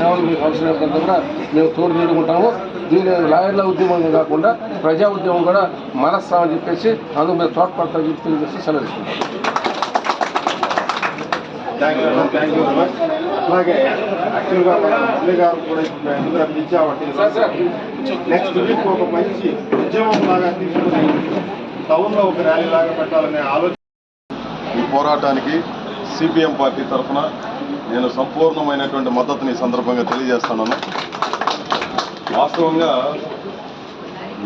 సేవలు మీకు అవసరమైనంత కూడా మేము తోడు నీడుకుంటాము. దీని లాయర్ల ఉద్యమం కాకుండా ప్రజా ఉద్యమం కూడా మనస్తామని చెప్పేసి అందుకు మేము తోడ్పడతామని చెప్పి తెలియజేసి సెలవు తీసుకుంటాం thank you thank you very much అలాగే యాక్చువల్గా గారు కూడా ఎందుకు నెక్స్ట్ వీక్ ఒక మంచి ఉద్యమం లాగా తీసుకుని టౌన్లో ఒక ర్యాలీ లాగా పెట్టాలనే ఆలోచన ఈ పోరాటానికి సిపిఎం పార్టీ తరఫున నేను సంపూర్ణమైనటువంటి మద్దతుని సందర్భంగా తెలియజేస్తున్నాను. వాస్తవంగా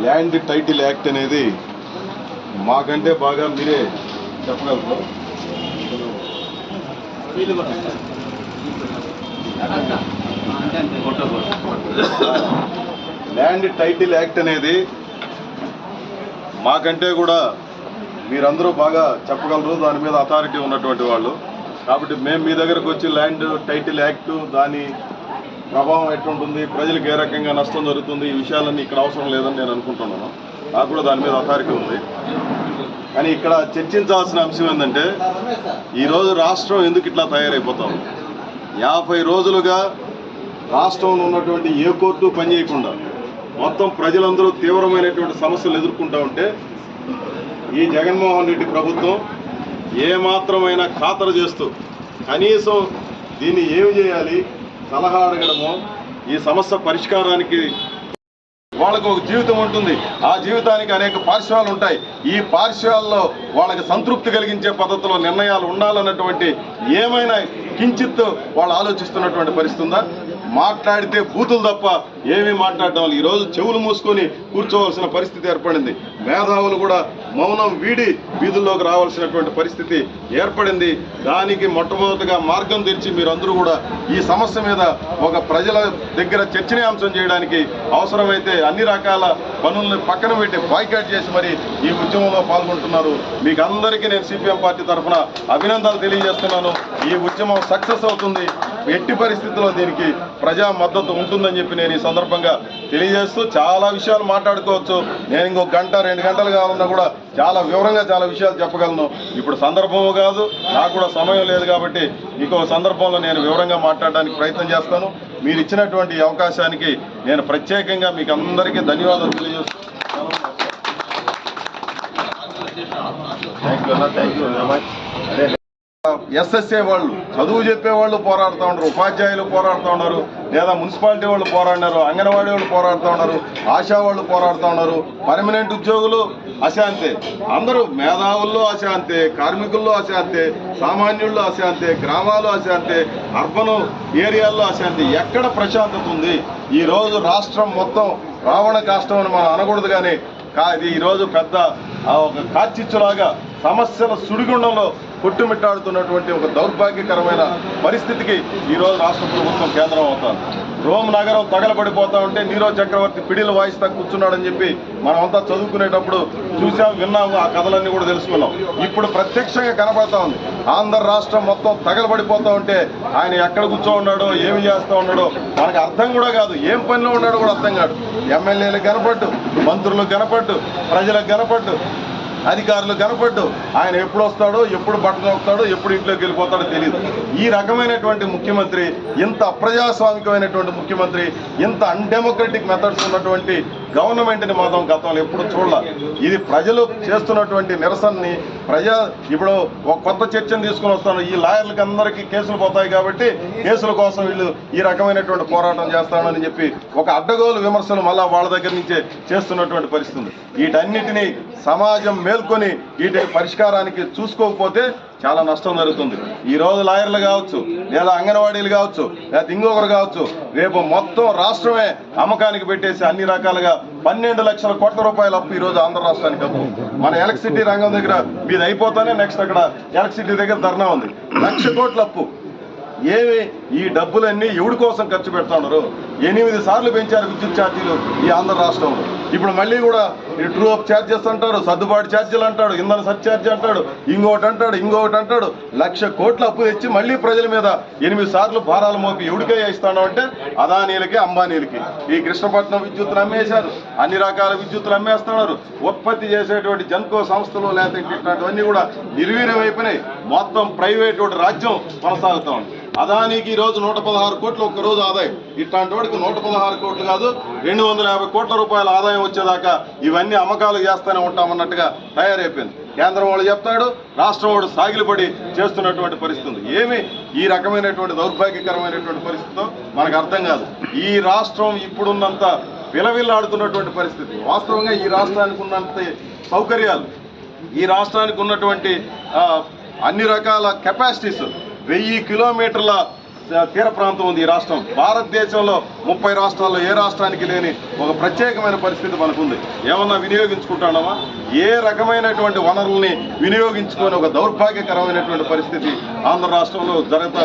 ల్యాండ్ టైటిల్ యాక్ట్ అనేది మాకంటే బాగా మీరే చెప్పగలరు ల్యాండ్ టైటిల్ యాక్ట్ అనేది మాకంటే కూడా మీరందరూ బాగా చెప్పగలరు. దాని మీద అథారిటీ ఉన్నటువంటి వాళ్ళు. కాబట్టి మేము మీ దగ్గరకు వచ్చి ల్యాండ్ టైటిల్ యాక్ట్ దాని ప్రభావం ఎట్లుంటుంది ప్రజలకు ఏ రకంగా నష్టం జరుగుతుంది ఈ విషయాలన్నీ ఇక్కడ అవసరం లేదని నేను అనుకుంటున్నాను. నాకు కూడా దాని మీద అథారిటీ ఉంది. కానీ ఇక్కడ చర్చించాల్సిన అంశం ఏంటంటే ఈరోజు రాష్ట్రం ఎందుకు ఇట్లా తయారైపోతాం? యాభై రోజులుగా రాష్ట్రంలో ఉన్నటువంటి ఏ కోర్టు పనిచేయకుండా మొత్తం ప్రజలందరూ తీవ్రమైనటువంటి సమస్యలు ఎదుర్కొంటూ ఉంటే ఈ జగన్మోహన్ రెడ్డి ప్రభుత్వం ఏమాత్రమైనా ఖాతరు చేస్తూ కనీసం దీన్ని ఏమి చేయాలి సలహా అడగడము ఈ సమస్య పరిష్కారానికి వాళ్ళకు ఒక జీవితం ఉంటుంది. ఆ జీవితానికి అనేక పార్శ్వాలు ఉంటాయి. ఈ పార్శ్వాల్లో వాళ్ళకి సంతృప్తి కలిగించే పద్ధతిలో నిర్ణయాలు ఉండాలన్నటువంటి ఏమైనా కించిత్ వాళ్ళు ఆలోచిస్తున్నటువంటి పరిస్థితి ఉందా? మాట్లాడితే బూతులు తప్ప ఏమీ మాట్లాడడం ఈరోజు చెవులు మూసుకొని కూర్చోవలసిన పరిస్థితి ఏర్పడింది. మేధావులు కూడా మౌనం వీడి వీధుల్లోకి రావాల్సినటువంటి పరిస్థితి ఏర్పడింది. దానికి మొట్టమొదటిగా మార్గం తెరిచి మీరందరూ కూడా ఈ సమస్య మీద ఒక ప్రజల దగ్గర చర్చనీయాంశం చేయడానికి అవసరమైతే అన్ని రకాల పనులను పక్కన పెట్టి బాయ్కాట్ చేసి మరి ఈ ఉద్యమంలో పాల్గొంటున్నారు. మీకు అందరికీ నేను సిపిఎం పార్టీ తరఫున అభినందనలు తెలియజేస్తున్నాను. ఈ ఉద్యమం సక్సెస్ అవుతుంది. ఎట్టి పరిస్థితుల్లో దీనికి ప్రజా మద్దతు ఉంటుందని చెప్పి నేను ఈ సందర్భంగా తెలియజేస్తూ చాలా విషయాలు మాట్లాడుకోవచ్చు. నేను ఇంకో గంట రెండు గంటలు కావాలన్నా కూడా చాలా వివరంగా చాలా విషయాలు చెప్పగలను. ఇప్పుడు సందర్భము కాదు నాకు కూడా సమయం లేదు కాబట్టి ఇంకో సందర్భంలో నేను వివరంగా మాట్లాడడానికి ప్రయత్నం చేస్తాను. మీరు ఇచ్చినటువంటి అవకాశానికి నేను ప్రత్యేకంగా మీకు అందరికీ ధన్యవాదాలు తెలియజేస్తాను థ్యాంక్ యూ అన్న. థ్యాంక్ యూ వెరీ మచ్ అదే ఎస్ఎస్ఏ వాళ్ళు చదువు చెప్పే వాళ్ళు పోరాడుతూ ఉన్నారు ఉపాధ్యాయులు పోరాడుతూ ఉన్నారు లేదా మున్సిపాలిటీ వాళ్ళు పోరాడినారు అంగన్వాడీ వాళ్ళు పోరాడుతూ ఉన్నారు ఆశా వాళ్ళు పోరాడుతూ ఉన్నారు. పర్మనెంట్ ఉద్యోగులు అశాంతే అందరూ మేధావుల్లో అశాంతే కార్మికుల్లో అశాంతే సామాన్యుల్లో అశాంతే గ్రామాలు అశాంతే అర్బన్ ఏరియాల్లో అశాంతి ఎక్కడ ప్రశాంతత ఉంది? ఈ రోజు రాష్ట్రం మొత్తం రావణ కాష్టం అని మనం అనకూడదు కానీ కా ఇది ఈరోజు పెద్ద ఒక కార్చిచ్చులాగా సమస్యల సుడిగుండంలో కొట్టుమిట్టాడుతున్నటువంటి ఒక దౌర్భాగ్యకరమైన పరిస్థితికి ఈరోజు రాష్ట్ర ప్రభుత్వం కేంద్రం అవుతాను రోమ్ నగరం తగలబడిపోతా ఉంటే నీరో చక్రవర్తి పిడిలు వాయిస్తా కూర్చున్నాడని చెప్పి మనమంతా చదువుకునేటప్పుడు చూసాం విన్నాము ఆ కథలన్నీ కూడా తెలుసుకున్నాం. ఇప్పుడు ప్రత్యక్షంగా కనబడతా ఉంది. ఆంధ్ర రాష్ట్రం మొత్తం తగలబడిపోతా ఉంటే ఆయన ఎక్కడ కూర్చో ఉన్నాడో ఏమి చేస్తా ఉన్నాడో మనకు అర్థం కూడా కాదు. ఏం పనిలో ఉన్నాడో కూడా అర్థం కాదు. ఎమ్మెల్యేలకు కనపడ్డు మంత్రులకు కనపడ్డు ప్రజలకు కనపడ్డు అధికారులు కనపడ్డు. ఆయన ఎప్పుడు వస్తాడో ఎప్పుడు బట్టలు వస్తాడో ఎప్పుడు ఇంట్లోకి వెళ్ళిపోతాడో తెలియదు ఈ రకమైనటువంటి ముఖ్యమంత్రి ఇంత అప్రజాస్వామికమైనటువంటి ముఖ్యమంత్రి ఇంత అన్డెమోక్రటిక్ మెథడ్స్ ఉన్నటువంటి గవర్నమెంట్ని మాత్రం గతంలో ఎప్పుడు చూడాలి. ఇది ప్రజలు చేస్తున్నటువంటి నిరసనని ప్రజా ఇప్పుడు ఒక కొత్త చర్చను తీసుకుని వస్తాను. ఈ లాయర్లకి అందరికీ కేసులు పోతాయి కాబట్టి కేసుల కోసం వీళ్ళు ఈ రకమైనటువంటి పోరాటం చేస్తానని చెప్పి ఒక అడ్డగోలు విమర్శలు మళ్ళీ వాళ్ళ దగ్గర నుంచే చేస్తున్నటువంటి పరిస్థితి వీటన్నిటినీ సమాజం మేల్కొని వీటి పరిష్కారానికి చూసుకోకపోతే చాలా నష్టం జరుగుతుంది. ఈ రోజు లాయర్లు కావచ్చు లేదా అంగన్వాడీలు కావచ్చు లేదా ఇంకొకరు కావచ్చు రేపు మొత్తం రాష్ట్రమే అమ్మకానికి పెట్టేసి అన్ని రకాలుగా పన్నెండు లక్షల కోట్ల రూపాయల అప్పు ఈ రోజు ఆంధ్ర రాష్ట్రానికి అప్పు మన ఎలక్ట్రిసిటీ రంగం దగ్గర మీది అయిపోతానే నెక్స్ట్ అక్కడ ఎలక్ట్రిసిటీ దగ్గర ధర్నా ఉంది. లక్ష కోట్ల అప్పు. ఏమి ఈ డబ్బులన్నీ ఎవడి కోసం ఖర్చు పెడతా ఎనిమిది సార్లు పెంచారు విద్యుత్ ఛార్జీలు ఈ ఆంధ్ర రాష్ట్రంలో. ఇప్పుడు మళ్ళీ కూడా ఈ ట్రూ అప్ ఛార్జెస్ అంటారు సర్దుబాటు ఛార్జీలు అంటాడు ఇంధన సర్ఛార్జీ అంటాడు ఇంకొకటి అంటాడు ఇంకొకటి అంటాడు. లక్ష కోట్ల అప్పు తెచ్చి మళ్ళీ ప్రజల మీద ఎనిమిది సార్లు భారాలు మోపి ఎవడికే ఇస్తాను అంటే అదానీలకి అంబానీలకి. ఈ కృష్ణపట్నం విద్యుత్తులు అమ్మేశారు అన్ని రకాల విద్యుత్తులు అమ్మేస్తున్నారు. ఉత్పత్తి చేసేటువంటి జన్కో సంస్థలు లేకపోతే ఇట్లాంటివన్నీ కూడా నిర్వీర్యమైపోయినాయి మొత్తం ప్రైవేట్ రాజ్యం కొనసాగుతా ఉంది. అదానికి ఈ రోజు నూట పదహారు కోట్లు ఒక్క రోజు ఆదాయం. ఇట్లాంటి వాడికి నూట పదహారు కోట్లు కాదు రెండు వందల యాభై కోట్ల రూపాయల ఆదాయం వచ్చేదాకా ఇవన్నీ అమ్మకాలు చేస్తూనే ఉంటామన్నట్టుగా తయారైపోయింది. కేంద్రం వాడు చెప్తాడు రాష్ట్రం వాడు సాగిలిపడి చేస్తున్నటువంటి పరిస్థితి ఏమి? ఈ రకమైనటువంటి దౌర్భాగ్యకరమైనటువంటి పరిస్థితితో మనకు అర్థం కాదు. ఈ రాష్ట్రం ఇప్పుడున్నంత విలవిల్లాడుతున్నటువంటి పరిస్థితి. వాస్తవంగా ఈ రాష్ట్రానికి ఉన్నంత సౌకర్యాలు ఈ రాష్ట్రానికి ఉన్నటువంటి అన్ని రకాల కెపాసిటీస్ వెయ్యి కిలోమీటర్ల తీర ప్రాంతం ఉంది ఈ రాష్ట్రం. భారతదేశంలో ముప్పై రాష్ట్రాల్లో ఏ రాష్ట్రానికి లేని ఒక ప్రత్యేకమైన పరిస్థితి మనకుంది. ఏమన్నా వినియోగించుకుంటామా ఏ రకమైనటువంటి వనరుల్ని వినియోగించుకొని ఒక దౌర్భాగ్యకరమైనటువంటి పరిస్థితి ఆంధ్ర రాష్ట్రంలో జరుగుతా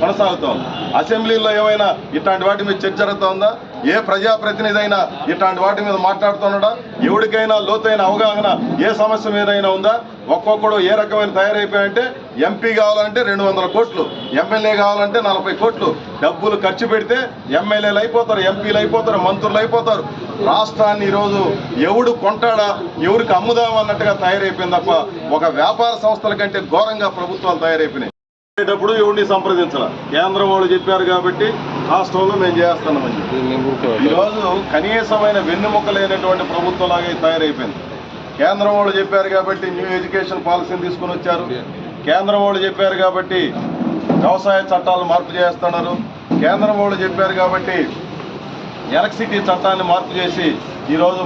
కొనసాగుతోంది అసెంబ్లీలో ఏమైనా ఇట్లాంటి వాటి మీద చర్చ జరుగుతూ ఉందా? ఏ ప్రజాప్రతినిధి అయినా ఇట్లాంటి వాటి మీద మాట్లాడుతున్నాడా? ఎవరికైనా లోతైన అవగాహన ఏ సమస్య మీదైనా ఉందా? ఒక్కొక్కడు ఏ రకమైన తయారైపోయాయంటే ఎంపీ కావాలంటే రెండు వందల కోట్లు ఎమ్మెల్యే కావాలంటే నలభై కోట్లు. డబ్బులు ఖర్చు పెడితే ఎమ్మెల్యేలు అయిపోతారు ఎంపీలు అయిపోతారు మంత్రులు అయిపోతారు. రాష్ట్రాన్ని ఈరోజు ఎవడు కొంటాడా? ఎవరికి అమ్ముదాం అన్నట్టుగా తయారైపోయింది తప్ప ఒక వ్యాపార సంస్థల కంటే ఘోరంగా ప్రభుత్వాలు తయారైపోయినాయి. ఎవరిని సంప్రదించాల? కేంద్రం వాళ్ళు చెప్పారు కాబట్టి రాష్ట్రంలో మేము చేస్తున్నామని చెప్పి ఈరోజు కనీసమైన వెన్నెముక లేనటువంటి ప్రభుత్వం లాగా తయారైపోయింది. కేంద్రం వాళ్ళు చెప్పారు కాబట్టి న్యూ ఎడ్యుకేషన్ పాలసీని తీసుకొని వచ్చారు. కేంద్రం వాళ్ళు చెప్పారు కాబట్టి వ్యవసాయ చట్టాలు మార్పు చేస్తున్నారు. కేంద్రం వాళ్ళు చెప్పారు కాబట్టి ఎలక్ట్రిసిటీ చట్టాన్ని మార్పు చేసి ఈరోజు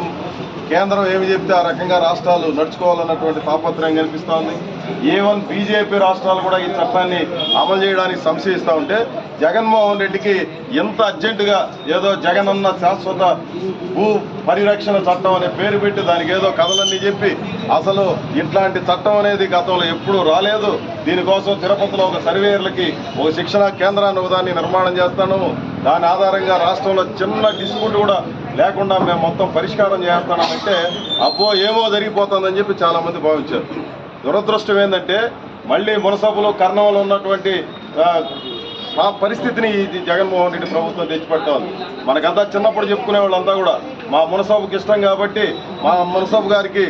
కేంద్రం ఏమి చెప్తే ఆ రకంగా రాష్ట్రాలు నడుచుకోవాలన్నటువంటి తాపత్రయం కనిపిస్తూ ఉంది ఈవెన్ బీజేపీ రాష్ట్రాలు కూడా ఈ చట్టాన్ని అమలు చేయడానికి సంశయిస్తూ ఉంటే జగన్మోహన్ రెడ్డికి ఎంత అర్జెంటుగా ఏదో జగన్ అన్న శాశ్వత భూ పరిరక్షణ చట్టం అనే పేరు పెట్టి దానికి ఏదో కథలన్నీ చెప్పి అసలు ఇట్లాంటి చట్టం అనేది గతంలో ఎప్పుడూ రాలేదు. దీనికోసం తిరుపతిలో ఒక సర్వేయర్లకి ఒక శిక్షణా కేంద్రాన్ని ఒకదాన్ని నిర్మాణం చేస్తాను. దాని ఆధారంగా రాష్ట్రంలో చిన్న డిస్ప్యూట్ కూడా లేకుండా మేము మొత్తం పరిష్కారం చేస్తామంటే అబ్బో ఏమో జరిగిపోతుందని చెప్పి చాలా మంది భావించారు. దురదృష్టం ఏంటంటే మళ్ళీ మునసభలో కర్ణంలో ఉన్నటువంటి ఆ, పరిస్థితిని ఇది జగన్మోహన్ రెడ్డి ప్రభుత్వం తెచ్చిపెట్టాలి మనకంతా చిన్నప్పుడు చెప్పుకునే వాళ్ళంతా కూడా మా మునసభకు ఇష్టం కాబట్టి మా మునసభ గారికి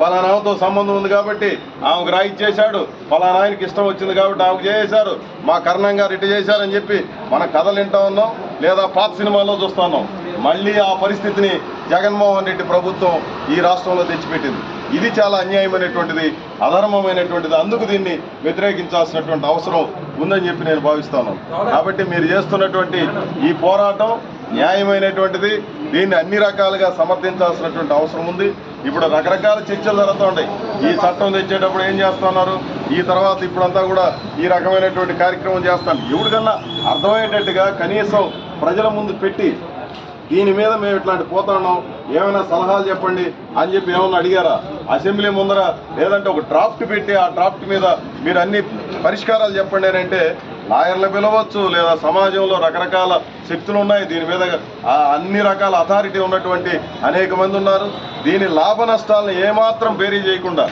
పలానాతో సంబంధం ఉంది కాబట్టి ఆమెకు రాయి చేశాడు పలానా ఆయనకి ఇష్టం వచ్చింది కాబట్టి ఆమెకు చేశారు మా కర్ణంగా గారు చేశారని చెప్పి మన కథలు వింటా ఉన్నాం లేదా పాత సినిమాల్లో చూస్తా ఉన్నాం. మళ్ళీ ఆ పరిస్థితిని జగన్మోహన్ రెడ్డి ప్రభుత్వం ఈ రాష్ట్రంలో తెచ్చిపెట్టింది. ఇది చాలా అన్యాయమైనటువంటిది అధర్మమైనటువంటిది. అందుకు దీన్ని వ్యతిరేకించాల్సినటువంటి అవసరం ఉందని చెప్పి నేను భావిస్తాను. కాబట్టి మీరు చేస్తున్నటువంటి ఈ పోరాటం న్యాయమైనటువంటిది. దీన్ని అన్ని రకాలుగా సమర్థించాల్సినటువంటి అవసరం ఉంది. ఇప్పుడు రకరకాల చర్చలు జరుగుతుంటాయి ఈ చట్టం తెచ్చేటప్పుడు ఏం చేస్తున్నారు? ఈ తర్వాత ఇప్పుడంతా కూడా ఈ రకమైనటువంటి కార్యక్రమం చేస్తాను. ఎవరికన్నా అర్థమయ్యేటట్టుగా కనీసం ప్రజల ముందు పెట్టి దీని మీద మేము ఇట్లాంటి పోతున్నాం ఏమైనా సలహాలు చెప్పండి అని చెప్పి ఏమన్నా అడిగారా? అసెంబ్లీ ముందర లేదంటే ఒక డ్రాఫ్ట్ పెట్టి ఆ డ్రాఫ్ట్ మీద మీరు అన్ని పరిష్కారాలు చెప్పండి అని అంటే లాయర్లు పిలవచ్చు లేదా సమాజంలో రకరకాల శక్తులు ఉన్నాయి. దీని మీద అన్ని రకాల అథారిటీ ఉన్నటువంటి అనేక మంది ఉన్నారు. దీని లాభ నష్టాలను ఏమాత్రం బేరీ చేయకుండా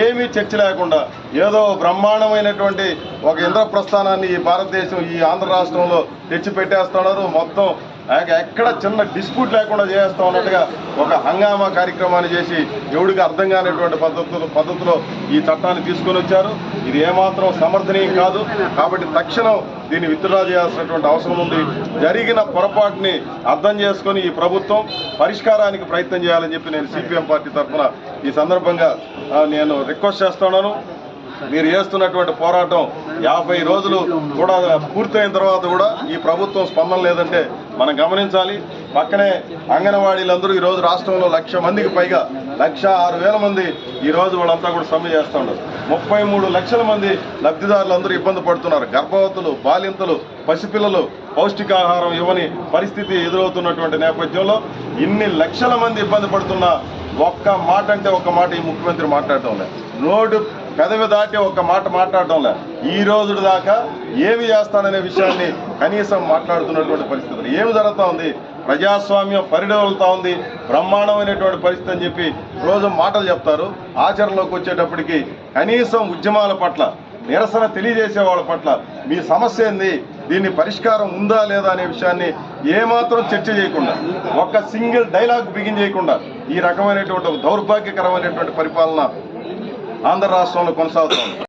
ఏమీ చర్చ లేకుండా ఏదో బ్రహ్మాండమైనటువంటి ఒక ఇంద్రప్రస్థానాన్ని ఈ భారతదేశం ఈ ఆంధ్ర రాష్ట్రంలో తెచ్చి పెట్టేస్తున్నారు మొత్తం ఎక్కడ చిన్న డిస్ప్యూట్ లేకుండా చేస్తా అన్నట్టుగా ఒక హంగామా కార్యక్రమాన్ని చేసి ఎవడికి అర్థం కానిటువంటి పద్ధతులు పద్ధతిలో ఈ చట్టాన్ని తీసుకొని వచ్చారు. ఇది ఏమాత్రం సమర్థనీయం కాదు. కాబట్టి తక్షణం దీన్ని విత్డ్రా చేయాల్సినటువంటి అవసరం ఉంది. జరిగిన పొరపాటుని అర్థం చేసుకొని ఈ ప్రభుత్వం పరిష్కారానికి ప్రయత్నం చేయాలని చెప్పి నేను సిపిఎం పార్టీ తరఫున ఈ సందర్భంగా నేను రిక్వెస్ట్ చేస్తున్నాను మీరు చేస్తున్నటువంటి పోరాటం యాభై రోజులు కూడా పూర్తయిన తర్వాత కూడా ఈ ప్రభుత్వం స్పందన లేదంటే మనం గమనించాలి. పక్కనే అంగన్వాడీలందరూ ఈరోజు రాష్ట్రంలో లక్ష మందికి పైగా లక్ష ఆరు వేల మంది ఈరోజు వాళ్ళంతా కూడా సమ్మె చేస్తూ ఉన్నారు. ముప్పై మూడు లక్షల మంది లబ్ధిదారులందరూ ఇబ్బంది పడుతున్నారు. గర్భవతులు బాలింతలు పసిపిల్లలు పౌష్టికాహారం ఇవ్వని పరిస్థితి ఎదురవుతున్నటువంటి నేపథ్యంలో ఇన్ని లక్షల మంది ఇబ్బంది పడుతున్న ఒక్క మాట అంటే ఒక్క మాట ఈ ముఖ్యమంత్రి మాట్లాడటం లేదు నోటు పెదవి దాటి ఒక మాట మాట్లాడటం లే ఈ రోజు దాకా ఏమి చేస్తాననే విషయాన్ని కనీసం మాట్లాడుతున్నటువంటి పరిస్థితులు ఏమి జరుగుతూ ఉంది? ప్రజాస్వామ్యం పరిడవలుతా ఉంది. బ్రహ్మాండమైనటువంటి పరిస్థితి అని చెప్పి రోజు మాటలు చెప్తారు. ఆచరణలోకి వచ్చేటప్పటికి కనీసం ఉద్యమాల పట్ల నిరసన తెలియజేసే వాళ్ళ పట్ల మీ సమస్య ఏంది? దీన్ని పరిష్కారం ఉందా లేదా అనే విషయాన్ని ఏమాత్రం చర్చ చేయకుండా ఒక్క సింగిల్ డైలాగ్ బిగిన్ చేయకుండా ఈ రకమైనటువంటి దౌర్భాగ్యకరమైనటువంటి పరిపాలన ఆంధ్ర రాష్ట్రంలో కొనసాగుతోంది.